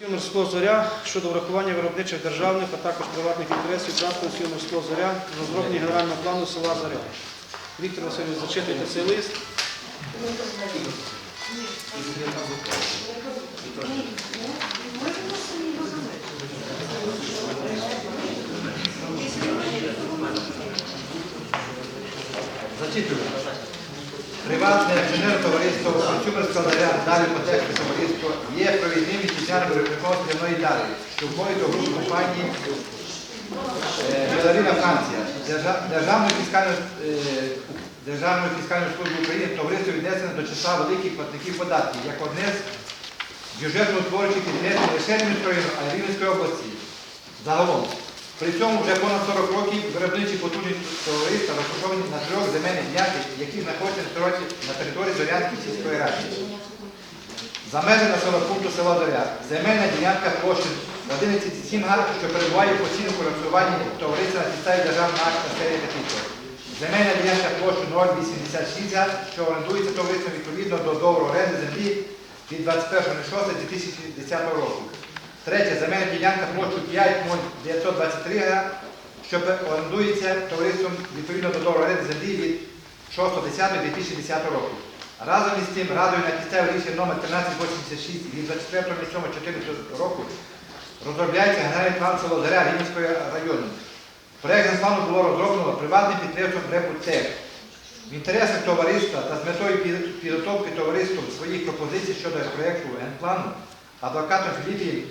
Морського зоря щодо врахування виробничих державних, а також приватних інтересів транспорту морського зоря, розроблення генерального плану села Зоря. Віктор Васильович, зачитуйте цей лист. Зачитую. Приватне акціонерне товариство заря далі потешне товариство є провідним вітчизняним виробником скляної далі, що входить групу компанії е, Беларіна Франція. Держа- Державною фіскальною е, Державною службою України товариство віднесено до числа великих платників податків, як одне з бюджетно-утворюючих підприємств не лише району, а й Рівненської області. Загалом. При цьому вже понад 40 років виробничі потужність товариства розташовані на трьох земельних ділянках, які знаходяться на території- Зорянської сільської ради. За межі населеного пункту села Зоря. Земельна ділянка площі 11,7 га, що перебуває в постійному користуванні товариства на підставі державного акта серії Петиція. Земельна ділянка площі 0,86 га, що орендується товариством відповідно до договору оренди землі від 21.06.2010 року. Третя земельна ділянка площу 5,0923 га, що орендується товариством відповідно до договору оренди землі від 6.10.2010 року. Разом із тим, Радою на підставі рішення номер 1386 від 24.07.14 року розробляється генеральний план село Рівненського району. Проект генплану було розроблено приватним підприємством «Репутех». В інтересах товариства та з метою підготовки товариством своїх пропозицій щодо проєкту генплану адвокатом Філіпії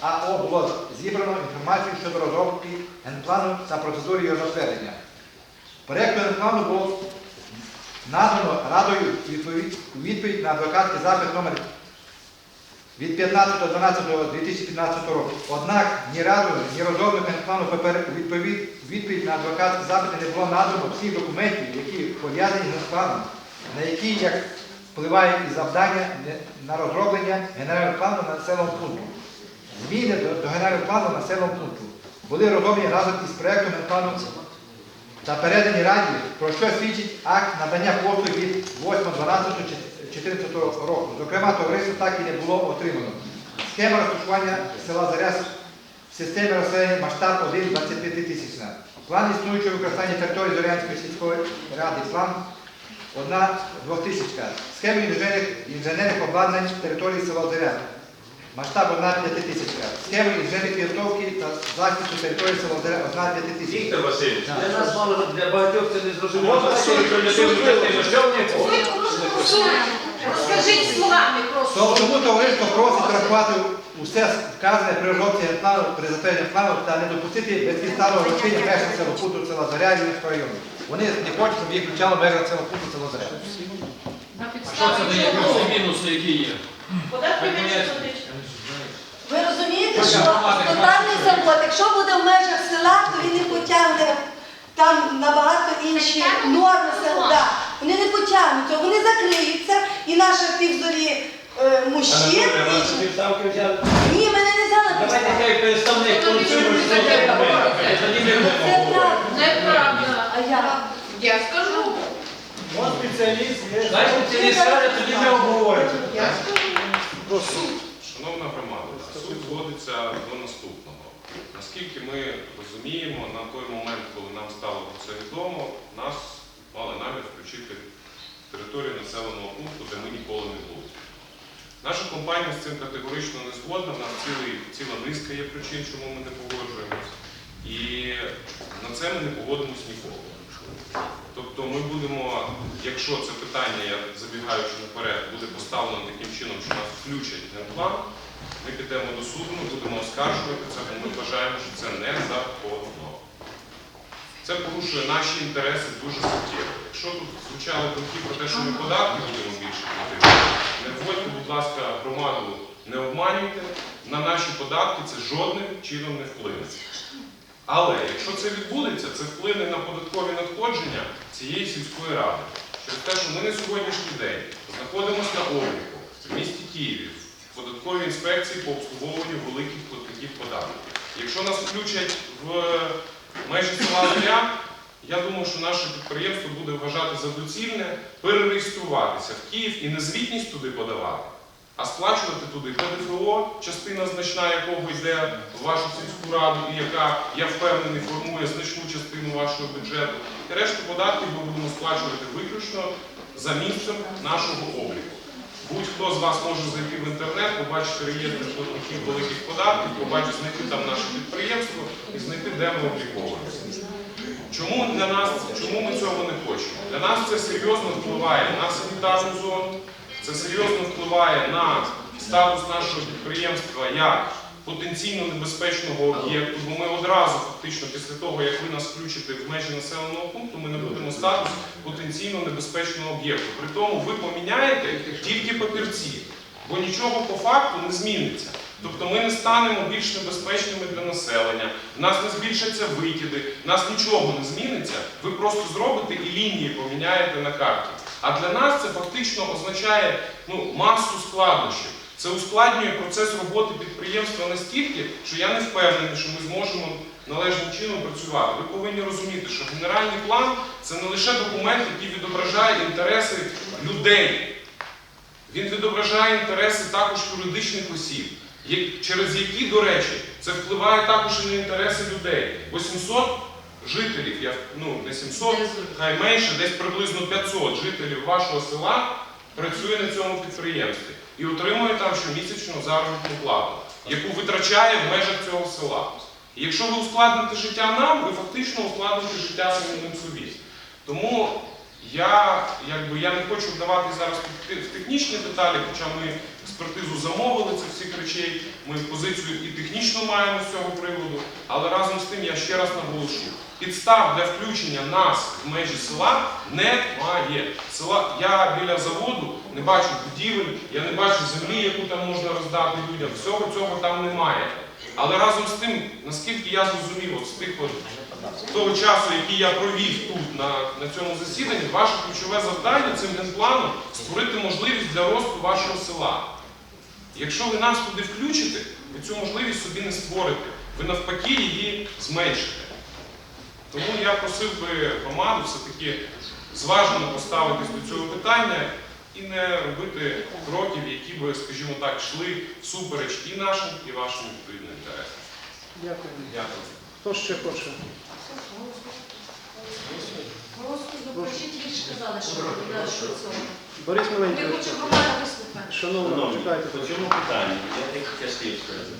АО було зібрано інформацію щодо розробки генплану та процедури його затвердження. Проєкту генплану було надано Радою відповідь, на адвокатський запит номер від 15.12.2015 року. Однак ні Радою, ні розробникам плану у відповідь, відповідь на адвокатські запити не було надано всіх документів, які пов'язані з планом, на які як впливає і завдання на розроблення генерального плану населеного пункту. Зміни до, до генерального плану населеного пункту були розроблені разом із проєктом плану та передані раді, про що свідчить акт надання послуг від 8.12.14 року. Зокрема, товариство так і не було отримано. Схема розташування села Заря в системі розселення масштаб 1 25 тисячна. План існуючого використання території Зорянської сільської ради. План одна двохтисячка. Схема інженерних, інженерних обладнань території села Зоря. Масштаб 1 п'ятитисячка. Схема інженерної підготовки та захисту території села Зоря 1 п'ятитисячка. Віктор Васильович, для нас мало для багатьох це не зрозуміло. Що в них? Скажіть словами просто. То- Тому товариство просить врахувати усе вказане при розробці плану, при затвердженні плану та не допустити безпідставного розширення меж населеного пункту села Заря Рівненського району. Вони не хочуть, щоб їх включало в межі населеного пункту. Що це дає плюси і мінуси, які є? Податки менше. Ви розумієте, що тотальний завод, якщо буде в межах села, то він не потягне там набагато інші норми села. Да. Вони не потягнуться, вони закриються, і наш актив зорі е, мужчин. І- Ні, мене не взяли. Давайте хай представник це ми Це правда. Неправда. А я? Я скажу. Дай спеціаліст скаже, тоді ми обговоримо. Я скажу. Шановна громада, суд зводиться до наступного. Наскільки ми розуміємо, на той момент, коли нам стало про це відомо, нас мали намір включити в територію населеного пункту, де ми ніколи не були. Наша компанія з цим категорично не згодна, в нас цілий, ціла низка є причин, чому ми не погоджуємось. І на це ми не погодимось ніколи. Тобто ми будемо, якщо це питання, я забігаючи наперед, буде поставлено таким чином, що нас включать в план, ми підемо до суду, ми будемо оскаржувати це, бо ми вважаємо, що це незаконно. Це порушує наші інтереси дуже суттєво. Якщо тут звучали думки про те, що ми податки будемо більше платити, не вводьте, будь ласка, громаду, не обманюйте, на наші податки це жодним чином не вплине. Але якщо це відбудеться, це вплине на податкові надходження цієї сільської ради. Через те, що ми на сьогоднішній день знаходимося на обліку в місті Києві, в податковій інспекції по обслуговуванню великих платників податків. Якщо нас включать в межі села Зоря, я думаю, що наше підприємство буде вважати за доцільне перереєструватися в Київ і не звітність туди подавати, а сплачувати туди ПДФО, частина значна якого йде в вашу сільську раду, і яка, я впевнений, формує значну частину вашого бюджету. І решту податків ми будемо сплачувати виключно за місцем нашого обліку. Будь-хто з вас може зайти в інтернет, побачити реєстр платників великих податків, побачити, знайти там наше підприємство і знайти, де ми обліковуємося. Чому для нас, чому ми цього не хочемо? Для нас це серйозно впливає на санітарну зону, це серйозно впливає на статус нашого підприємства як потенційно небезпечного об'єкту, бо ми одразу, фактично, після того, як ви нас включите в межі населеного пункту, ми набудемо статус потенційно небезпечного об'єкту. При тому ви поміняєте тільки папірці, бо нічого по факту не зміниться. Тобто ми не станемо більш небезпечними для населення, в нас не збільшаться викиди, в нас нічого не зміниться. Ви просто зробите і лінії поміняєте на карті. А для нас це фактично означає ну, масу складнощів. Це ускладнює процес роботи підприємства настільки, що я не впевнений, що ми зможемо належним чином працювати. Ви повинні розуміти, що генеральний план це не лише документ, який відображає інтереси людей. Він відображає інтереси також юридичних осіб, через які, до речі, це впливає також і на інтереси людей. Бо 700 жителів, я, ну не 700, хай менше, десь приблизно 500 жителів вашого села працює на цьому підприємстві і отримує там щомісячну заробітну плату, яку витрачає в межах цього села. І якщо ви ускладните життя нам, ви фактично ускладните життя самим собі. Тому я, якби, я не хочу вдавати зараз в в технічні деталі, хоча ми експертизу замовили цих всіх речей, ми позицію і технічно маємо з цього приводу, але разом з тим я ще раз наголошую, підстав для включення нас в межі села немає. Села, я біля заводу не бачу будівель, я не бачу землі, яку там можна роздати людям. Всього цього там немає. Але разом з тим, наскільки я зрозумів, от з тих от того часу, який я провів тут на, на цьому засіданні, ваше ключове завдання цим генпланом створити можливість для росту вашого села. Якщо ви нас туди включите, ви цю можливість собі не створите. Ви навпаки її зменшите. Тому я просив би громаду все-таки зважено поставитись до цього питання і не робити кроків, які би, скажімо так, йшли всупереч і нашим, і вашим відповідним інтересам. Дякую. Дякую. Хто ще хоче? Просто запишіть, казали, що буде що. Борис Ми Маленький. хочемо громаду вислухати. Шановні, Шановні, чекайте. по цьому питанню я декілька слів скажу.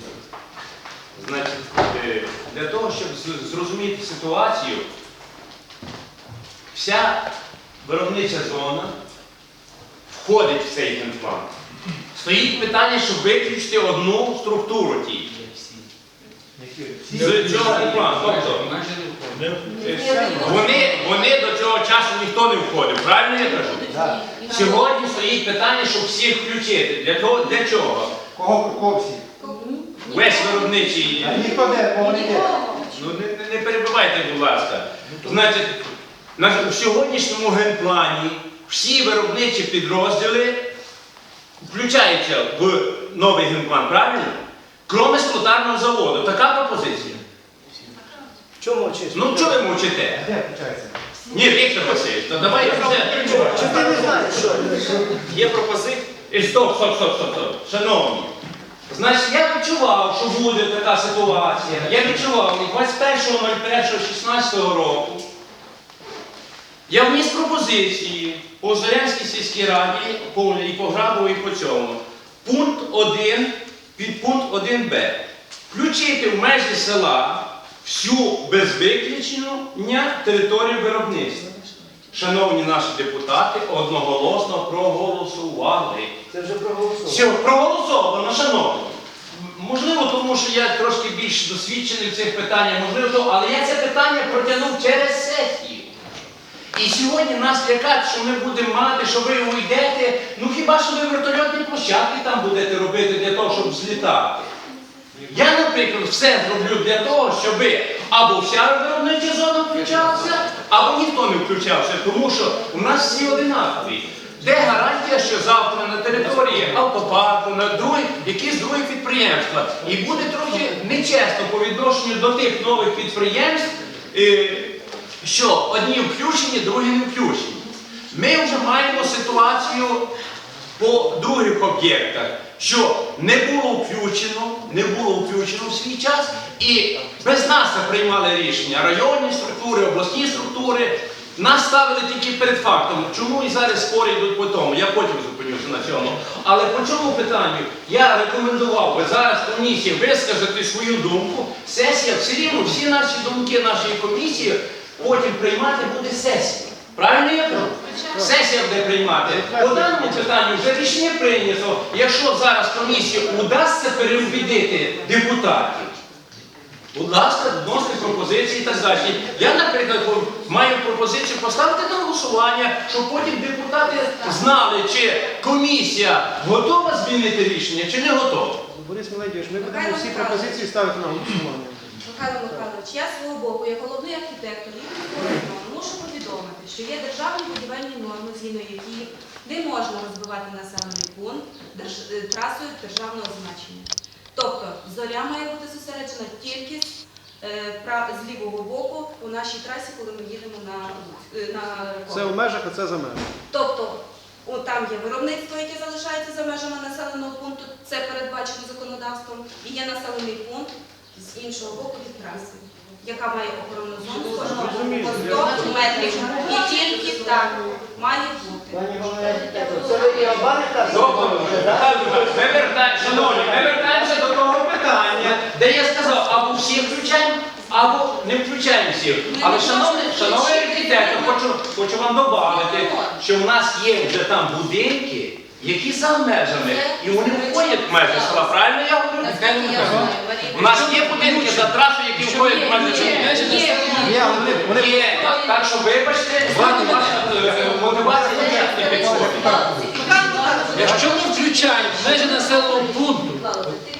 Значить, е, для того, щоб зрозуміти ситуацію, вся виробнича зона входить в цей генплан. Стоїть питання, щоб виключити одну структуру тільки. З цього генплану. Тобто, вони, вони до цього часу ніхто не входив, правильно я кажу? Сьогодні стоїть питання, щоб всіх включити. Для того, для чого? Кого, кого всі? Весь виробничий. А ніхто не є. Ну не, не- не перебивайте, будь ласка. Значить, на в сьогоднішньому генплані всі виробничі підрозділи включаються в новий генплан, правильно? Кроме склотарного заводу. Така пропозиція. Чому мовчиш? Ну чого ви мовчите? Де включається? Ні, Віктор Васильович, то давайте все. Чи ти не знаєш, що? Є пропозиція. Е, Стоп, стоп, стоп, стоп, стоп. Шановні. Значить, я відчував, що буде така ситуація. Я відчував і 21.01.16 року. Я вніс пропозиції по Зорянській сільській раді по- і по Грабову, і по цьому. Пункт 1, підпункт 1б. Включити в межі села всю без виключення територію виробництва. Шановні наші депутати, одноголосно проголосували. Це вже проголосував. Все, проголосовано, шановні. Можливо, тому що я трошки більш досвідчений в цих питаннях, можливо, то, але я це питання протягнув через сесію. І сьогодні нас лякать, що ми будемо мати, що ви уйдете, ну хіба що ви вертольотні площадки там будете робити для того, щоб злітати. Я, наприклад, все зроблю для того, щоб або вся виробнича зона включалася, або ніхто не включався, тому що у нас всі одинакові. Де гарантія, що завтра на території автопарку, на другі, якісь другі підприємства, і буде трохи нечесно по відношенню до тих нових підприємств, е, що одні включені, другі не включені. Ми вже маємо ситуацію по других об'єктах. Що не було включено, не було включено в свій час, і без нас приймали рішення районні структури, обласні структури. Нас ставили тільки перед фактом. Чому і зараз спори йдуть по тому? Я потім зупинюся на цьому. Але по чому питанню я рекомендував би зараз комісії вискажати свою думку. Сесія все рівно всі наші думки нашої комісії потім приймати буде сесія. Правильно я кажу? Сесія буде приймати. По даному питанню вже рішення прийнято. Якщо зараз комісії удасться переубідити депутатів, Будь ласка, вносьте пропозиції і так далі. Я, наприклад, маю пропозицію поставити на голосування, щоб потім депутати знали, чи комісія готова змінити рішення, чи не готова. Борис Меледійович, ми будемо всі пропозиції ставити на голосування. Михайло Михайлович, я свого боку, як головний архітектор Повідомити, що є державні будівельні норми, згідно яких не можна розбивати населений пункт е, трасою державного значення. Тобто зоря має бути зосереджена тільки з, е, лівого боку у нашій трасі, коли ми їдемо на, е, на Це в межах, а це за межами. Тобто там є виробництво, яке залишається за межами населеного пункту, це передбачено законодавством, і є населений пункт з іншого боку від траси, яка має охоронну зону по 100 метрів. І тільки так має бути. Михайлович, ми вертаємо, шановні, ми вертаємося до того питання, де я сказав, або всі включаємо, або не включаємо всіх. Але, шановний, шановний архітектор, хочу, хочу вам додати, що в нас є вже там будинки, які за межами, і вони входять в межі села. Правильно я говорю? У нас є будинки за трасою, які входять в межі села. Вони, Є, так що вибачте, ваша е, мотивація ніяк не підходить. Якщо ми включаємо межі населеного пункту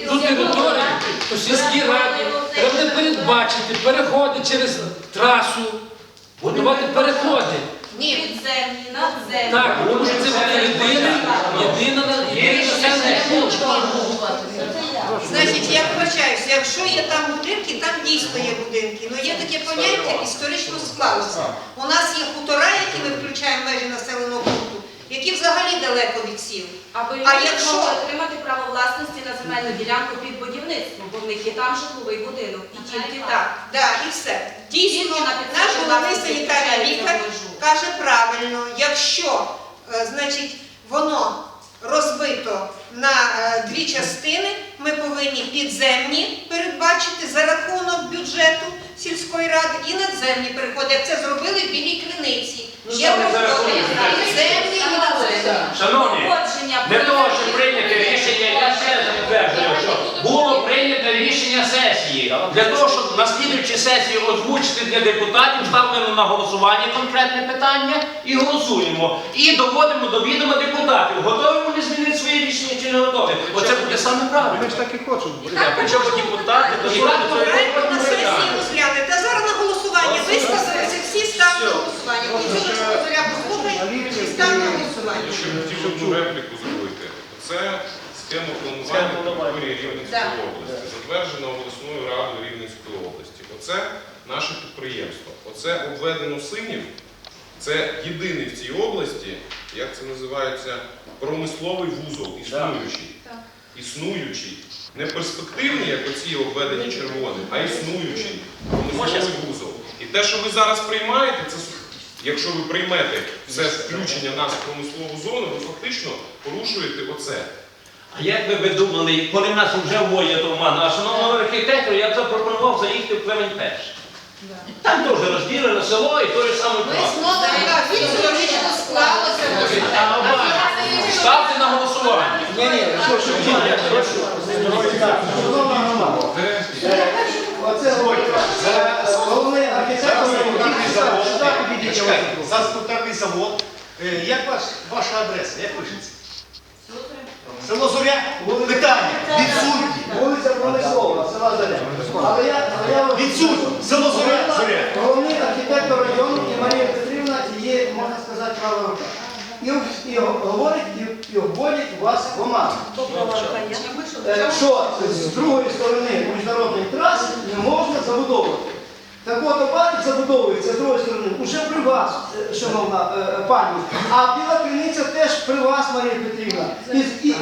ту територію, то сільські раді треба буде передбачити переходи через трасу, будувати переходи. Ні, підземні, надземні. Так, тому що це буде єдиний, єдина пункт. Значить, я вибачаюся, якщо є там будинки, там дійсно є будинки. Ну є таке поняття історично склалося. У нас є хутора, які ми включаємо в межі населеного пункту, які взагалі далеко від сіл. Аби А якщо- отримати право власності на земельну ділянку під будівництво, в них є там житловий будинок. І тільки так. Так, і все. Дійсно, наш головний санітарний лікар каже правильно, якщо е, значить, воно розбито на е, дві частини, ми повинні підземні передбачити за рахунок бюджету сільської ради і надземні переходи, як це зробили в білій криниці. Ну, Є і надземні. Шановні, для того, щоб прийняти рішення, я ще що було прийнято рішення сесії. Для того, щоб на слідуючій сесії озвучити для депутатів, ставлено на голосування конкретне питання і голосуємо. І доводимо до відома депутатів, готові вони змінити своє рішення чи не готові. Оце буде саме правильно. ми ж так і хочемо. Причому депутати І так проект на сесії розглянути. А зараз на голосування висказалися, всі ставимо на голосування. Цього зоря послухай, всі ставимо на голосування. Ще хотів одну репліку зробити. Це схема планування території Рівненської області, затверджена обласною радою Рівненської області. Оце наше підприємство. Оце обведено синів. Це єдиний в цій області, як це називається, промисловий вузол, існуючий. Існуючий. Не перспективний, як оці обведені червоним, а існуючий промисловий вузол. І те, що ви зараз приймаєте, це якщо ви приймете все включення нас в промислову зону, ви фактично порушуєте оце. А як би ви думали, коли нас вже вводять в оману, а шановного архітектора, я б запропонував заїхати в Клевень перший. Там теж розділено село і той самий план. Ставте на голосування. Ні, ні, що, що, ні, я прошу. Оце головний архітектор. Сюди підійдіть, я вас прошу. Заскутарний завод. Е, Як ваш, ваша адреса? Як пишеться? Село Зоря? Питання. Відсутні. Вулиця Промислова, села Заря. Але я, але я вам- Відсутні. Село Зоря. Зоря. Головний архітектор району і Марія Петрівна є, можна сказати, права рука. І, і говорить, і, і вводять вас в оману. Е, що з другої сторони міжнародної траси не можна забудовувати. Так от обалік забудовується з другої сторони вже при вас, е, шановна е, пані. А біла криниця теж при вас, Марія Петрівна. І, і, і,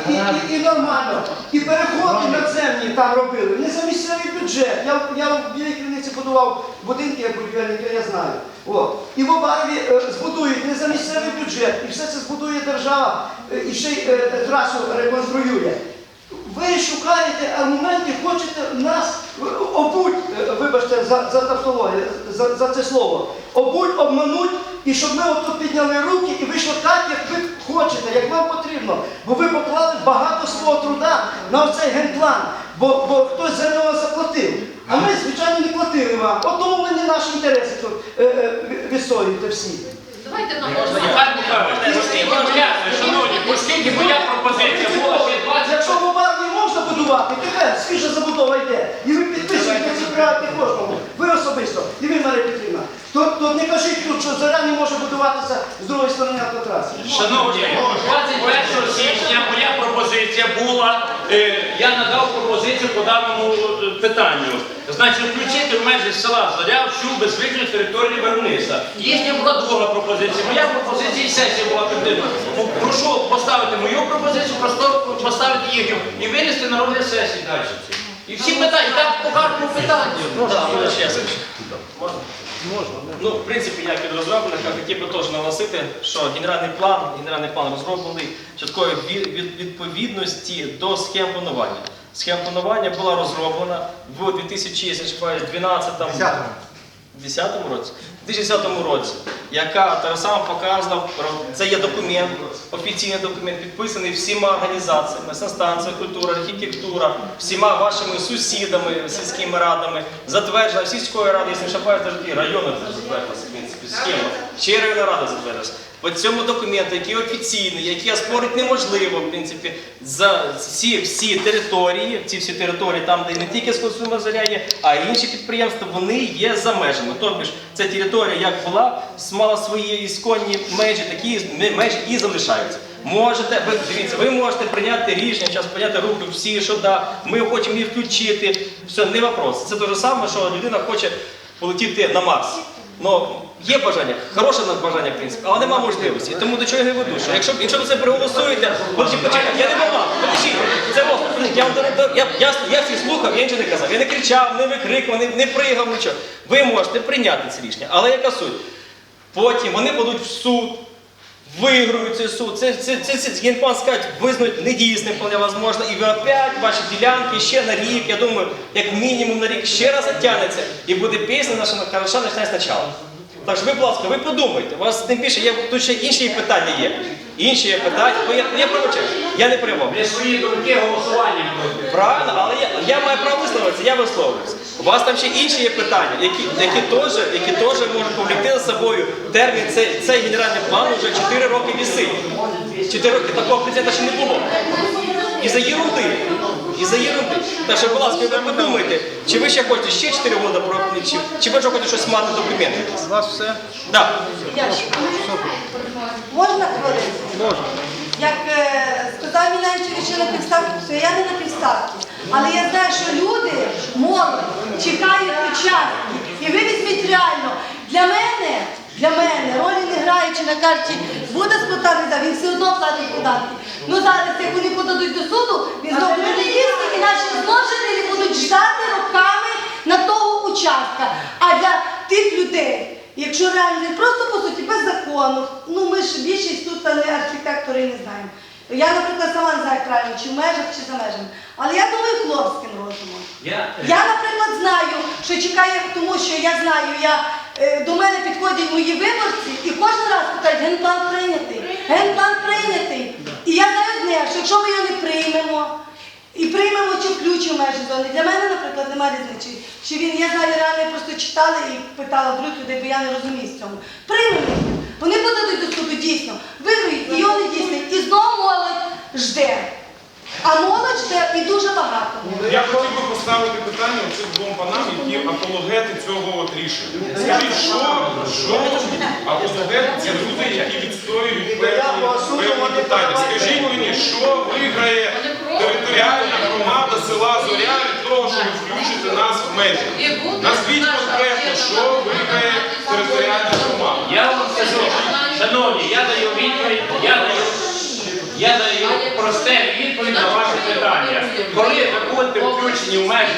і, і нормально. І переходи надземні там робили. Не за місцевий бюджет. Я, я в білій криниці будував будинки, як будівельника, я знаю. О. І в Обарові е, збудують не за місцевий бюджет. І все це збудує держава е, і ще й е, трасу реконструює. Ви шукаєте аргументи, хочете нас е, обуть, е, вибачте за, за тавтологію, за, за це слово, обуть, обмануть, і щоб ми отут підняли руки і вийшло так, як ви хочете, як вам потрібно. Бо ви поклали багато свого труда на оцей генплан, бо, бо хтось за нього заплатив. А ми, звичайно, не платили вам. От тому ви не наші інтереси тут е, е, відстоюєте всі. Давайте нам Михайло Михайлович, оскільки моя, шановні, оскільки моя пропозиція була ще 20 Якщо в Обарні можна тепер свіжа забудова йде. І ви підписуєте ці проекти кожному. Ви особисто, і ви, Марія Петрівна. То, то не кажіть тут, що заря не може будуватися з другої сторони автотраси. Шановні, 21 січня моя пропозиція була, е, я надав пропозицію по даному е, питанню. Значить, включити в межі села Зоря всю безвиключну територію виробництва. Їхня була друга пропозиція. Моя пропозиція і сесія була підтримана. Прошу поставити мою пропозицію, просто поставити їхню і винести на розгляд сесії далі. І всі питання, і так по кожному питанню. Да, Юрій можна. Ну, в принципі, як він розроблений, я хотів би теж наголосити, що генеральний план, генеральний план розроблений чіткої від- від- відповідності до схем планування. Схема планування була розроблена в 2012 Десятому. 2010 році, в 2010 році, яка так само показана, це є документ, офіційний документ, підписаний всіма організаціями, санстанція, культура, архітектура, всіма вашими сусідами, сільськими радами, затверджена сільською радою, якщо не шапаю, теж затвердилася, в принципі, схема. Ще районна рада затвердилася. По цьому документу, який офіційний, який оспорити неможливо, в принципі, за всі, всі території, ці всі території, там, де не тільки сконсума заря є, а й інші підприємства, вони є за межами. Тобто ця територія, як була, мала свої ісконні межі, такі межі і залишаються. Можете, ви дивіться, ви можете прийняти рішення, зараз прийняти руки всі, що да, ми хочемо її включити. Все, не вопрос. Це те ж саме, що людина хоче полетіти на Марс. Ну, є бажання, хороше бажання, в принципі, але нема можливості. Тому до чого я веду? Що якщо, якщо ви це проголосуєте, почекайте, я не мама, подожди, це я, я, я, я всіх слухав, я нічого не казав. Я не кричав, не викрикував, не, не пригав, нічого. Ви можете прийняти це рішення, але яка суть? Потім вони будуть в суд, виграють цей суд. Це, це, це, це генплан скажуть, визнають недійсним, вполне возможно, і ви опять ваші ділянки ще на рік, я думаю, як мінімум на рік ще раз оттягнеться, і буде пісня наша хороша починає спочатку. Так що ви, будь ласка, ви подумайте, у вас тим більше є тут ще інші питання є. Інші є питання, бо я, я пробачаю, я не приймав. Ви свої думки голосуванням проти. Правильно, але я, я маю право висловитися, я висловлююсь. У вас там ще інші є питання, які, які теж які теж можуть повлекти за собою термін. Цей, цей генеральний план вже 4 роки вісить. 4 роки такого президента ще не було. І за єрунди. І за єрунди. Так що, будь ласка, ви подумайте, чи ви ще хочете ще 4 роки про чи, чи ви вже хочете щось мати документи? У вас все? Да. Можна хвилину? Можна. Як е, сказав Мінанчевич, що на підставці, то я не на підставці. Але я знаю, що люди, молодь, чекають участки. І ви візьміть реально. Для мене, для мене, ролі не граючи на карті, буде сплатати, він все одно платить податки. Ну зараз, як вони подадуть до суду, він знову буде їсти, і наші зложені будуть ждати роками на того участка. А для тих людей, якщо реально не просто по суті, без закону, ну ми ж більшість тут не архітектори і не знаємо. Я, наприклад, сама не знаю правильно, чи в межах, чи за межами. Але я думаю хлопським розумом. Я, Я, наприклад, знаю, що чекає, тому що я знаю, я, е, до мене підходять мої виборці і кожен раз питають, генплан прийнятий, генплан прийнятий. І я знаю одне, що якщо ми його не приймемо, і приймемо чи включимо межі зони, для мене, наприклад, немає різниці. Чи він, я знаю, реально просто читала і питала других людей, бо я не розумію з цьому. Приймемо їх. Вони подадуть до суду дійсно, виграють, і його не дійсний. І знову молодь жде. А молодь жде і дуже багато. Я хотів би поставити питання цим двом панам, які апологети цього от рішення. Скажіть, що, що апологети це люди, які відстоюють певні, певні питання. Скажіть мені, що виграє територіальна громада села Зоря від того, що ви включите нас в межі? Назвіть конкретно що виграє територіальна громада. Я вам скажу, шановні, я даю відповідь, я даю, я даю просте відповідь на ваше питання. Коли ви будете включені в межі